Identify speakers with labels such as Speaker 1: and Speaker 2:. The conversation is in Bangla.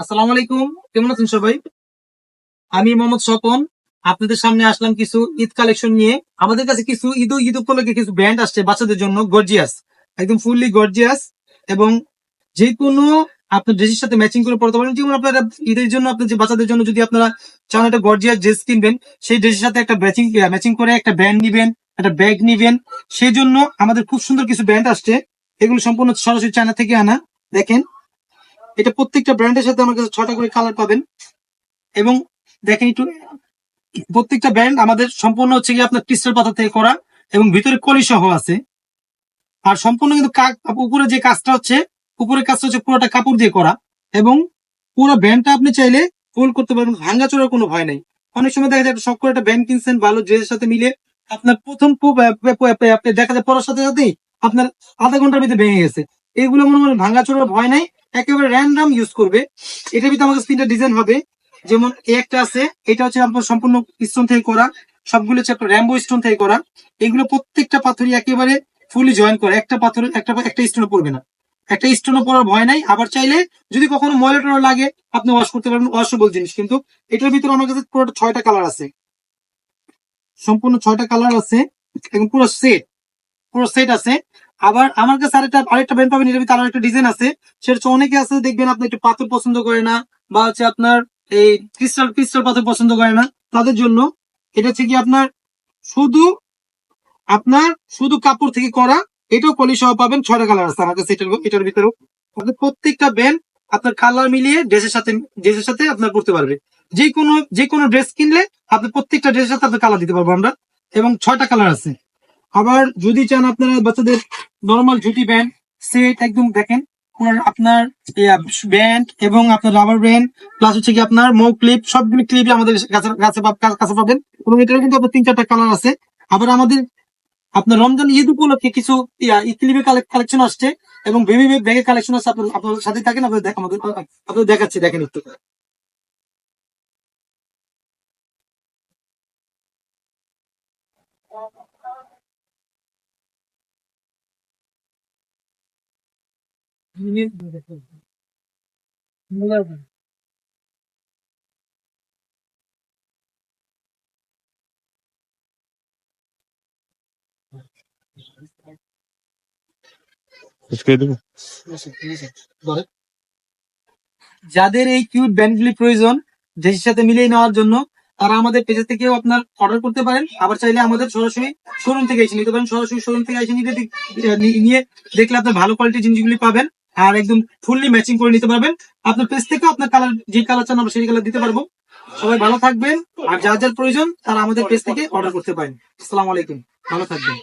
Speaker 1: আসসালামু আলাইকুম। কেমন আছেন সবাই? আমি মোহাম্মদ স্বপন। আপনাদের সামনে আসলাম কিছু ঈদ কালেকশন নিয়ে। আমাদের কাছে কিছু ঈদ ঈদ উপলক্ষে কিছু ব্যান্ড আসছে বাচ্চাদের জন্য, গর্জিয়াস। একদম ফুললি গর্জিয়াস। এবং যে কোনো আপনার ড্রেসের সাথে ম্যাচিং করে পড়তে পারেন। যেমন আপনারা ঈদের জন্য আপনার যে বাচ্চাদের জন্য যদি আপনারা চান একটা গর্জিয়াস ড্রেস কিনবেন, সেই ড্রেসের সাথে একটা ম্যাচিং ম্যাচিং করে একটা ব্যান্ড নিবেন, একটা ব্যাগ নিবেন। সেই জন্য আমাদের খুব সুন্দর কিছু ব্যান্ড আসছে। এগুলো সম্পূর্ণ সরাসরি চায়না থেকে আনা। দেখেন এটা প্রত্যেকটা ব্র্যান্ডের সাথে আমার কাছে ছটা করে কালার পাবেন। এবং দেখেন একটু, প্রত্যেকটা ব্র্যান্ড আমাদের সম্পূর্ণ হচ্ছে কি আপনার ক্রিস্টাল পাতা থেকে করা এবং ভিতরে কলি সহ আছে। আর সম্পূর্ণ কিন্তু উপরে যে কাজটা হচ্ছে, উপরের কাজটা হচ্ছে পুরোটা কাপড় দিয়ে করা। এবং পুরো ব্যান্ডটা আপনি চাইলে ফুল করতে পারবেন, ভাঙ্গা চোরার কোনো ভয় নেই। অনেক সময় দেখা যায় একটা করে একটা ব্যান্ড কিনছেন, ভালো ড্রেসের সাথে মিলে আপনার প্রথম দেখা যায় পড়ার সাথে সাথেই আপনার আধা ঘণ্টার ভিতরে ভেঙে গেছে। এইগুলো মনে হয় ভাঙ্গা চোরার ভয় নাই একেবারে র্যান্ডাম ইউজ করবে। এটার ভিতরে আমাকে তিনটা ডিজাইন হবে। যেমন এই একটা আছে, এটা হচ্ছে আপনার সম্পূর্ণ স্টোন থেকে করা। সবগুলো হচ্ছে আপনার র্যাম্বো স্টোন থেকে করা। এগুলো প্রত্যেকটা পাথরই একেবারে ফুলি জয়েন করে। একটা পাথর, একটা একটা স্টোনে পড়বে না। একটা স্টোনে পড়ার ভয় নাই। আবার চাইলে যদি কখনো ময়লা লাগে, আপনি ওয়াশ করতে পারবেন ওয়াশেবল জিনিস কিন্তু এটার ভিতরে আমার কাছে পুরো ছয়টা কালার আছে। সম্পূর্ণ ছয়টা কালার আছে। এবং পুরো সেট পুরো সেট আছে। আবার আমার কাছে আরেকটা আরেকটা ব্র্যান্ড পাবেন, এটার ভিতরে আরও একটা ডিজাইন আছে। সেটা হচ্ছে অনেকে আছে, দেখবেন আপনি একটু পাথর পছন্দ করে না, বা হচ্ছে আপনার এই ক্রিস্টাল ক্রিস্টাল পাথর পছন্দ করে না, তাদের জন্য এটা হচ্ছে কি আপনার শুধু আপনার শুধু কাপড় থেকে করা, এটাও পলি সহ পাবেন, ছয়টা কালার আছে আমার কাছে, এটার এটার ভিতরেও। আপনার প্রত্যেকটা ব্যান্ড আপনার কালার মিলিয়ে ড্রেসের সাথে ড্রেসের সাথে আপনার পড়তে পারবে। যে কোনো যে কোনো ড্রেস কিনলে আপনি প্রত্যেকটা ড্রেসের সাথে আপনার কালার দিতে পারব আমরা, এবং ছয়টা কালার আছে। আবার যদি চান আপনারা বাচ্চাদের নর্মাল জুটি ব্যান্ড সেট একদম দেখেন আপনার ব্যান্ড এবং আপনার রাবার ব্যান্ড প্লাস হচ্ছে কি আপনার মৌ ক্লিপ সবগুলো ক্লিপ আমাদের কাছে কাছে পাবেন। এবং এটার কিন্তু আপনার তিন, চারটা কালার আছে। আবার আমাদের, আপনার রমজান ঈদ উপলক্ষে কিছু কালেকশন আসছে এবং বেবি ব্যাগের কালেকশন আছে। আপনার আপনাদের সাথে থাকেন, আপনাদের আমাদের দেখাচ্ছি, দেখেন একটু। বলেন। যাদের এই কিউট ব্যান্ডগুলি প্রয়োজন, দেশের সাথে মিলিয়ে নেওয়ার জন্য, তারা আমাদের পেজে থেকেও আপনার অর্ডার করতে পারেন আবার চাইলে আমাদের সরাসরি শোরুম থেকে এসে নিতে পারেন সরাসরি শোরুম থেকে এসে নিতে নিয়ে দেখলে আপনার ভালো কোয়ালিটির জিনিসগুলি পাবেন আর একদম ফুললি ম্যাচিং করে নিতে পারবেন। আপনার পেজ থেকে আপনার কালার যে কালার চান আমরা সেই কালার দিতে পারব। সবাই ভালো থাকবেন। আর যার যার প্রয়োজন, তারা আমাদের পেজ থেকে অর্ডার করতে পারেন। আসসালামু আলাইকুম। ভালো থাকবেন।